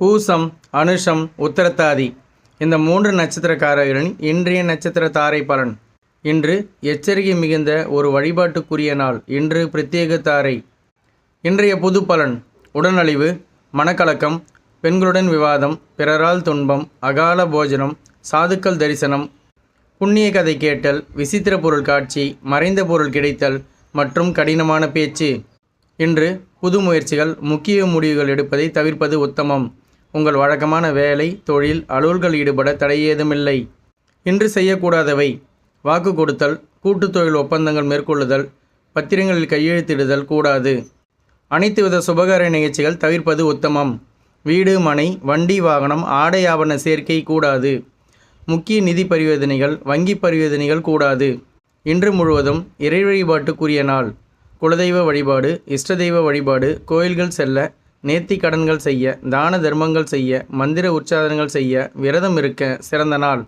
பூசம் அனுஷம் உத்தரத்தாதி. இந்த மூன்று நட்சத்திரக்காரர்களின் இன்றைய நட்சத்திர தாரை பலன். இன்று எச்சரிக்கை மிகுந்த ஒரு வழிபாட்டுக்குரிய நாள். இன்று பிரத்யேக தாரை. இன்றைய புது பலன் உடனழிவு மனக்கலக்கம் பெண்களுடன் விவாதம் பிறரால் துன்பம் அகால போஜனம் சாதுக்கள் தரிசனம் புண்ணிய கதை கேட்டல் விசித்திர பொருள் காட்சி மறைந்த பொருள் கிடைத்தல் மற்றும் கடினமான பேச்சு. இன்று புது முயற்சிகள் முக்கிய முடிவுகள் எடுப்பதை தவிர்ப்பது உத்தமம். உங்கள் வழக்கமான வேலை தொழில் அலுவல்கள் ஈடுபட தடை ஏதுமில்லை. இன்று செய்யக்கூடாதவை. வாக்கு கொடுத்தல் கூட்டுத் தொழில் ஒப்பந்தங்கள் மேற்கொள்ளுதல் பத்திரங்களில் கையெழுத்திடுதல் கூடாது. அனைத்து வித சுபகார நிகழ்ச்சிகள் தவிர்ப்பது உத்தமம். வீடு மனை வண்டி வாகனம் ஆடை ஆவண சேர்க்கை கூடாது. முக்கிய நிதி பரிவர்த்தனைகள் வங்கி பரிவர்த்தனைகள் கூடாது. இன்று முழுவதும் இறை வழிபாட்டுக்குரிய நாள். குலதெய்வ வழிபாடு இஷ்ட தெய்வ வழிபாடு கோயில்கள் செல்ல நேர்த்தி கடன்கள் செய்ய தான தர்மங்கள் செய்ய மந்திர உச்சாரணங்கள் செய்ய விரதம் இருக்க சிறந்த நாள்.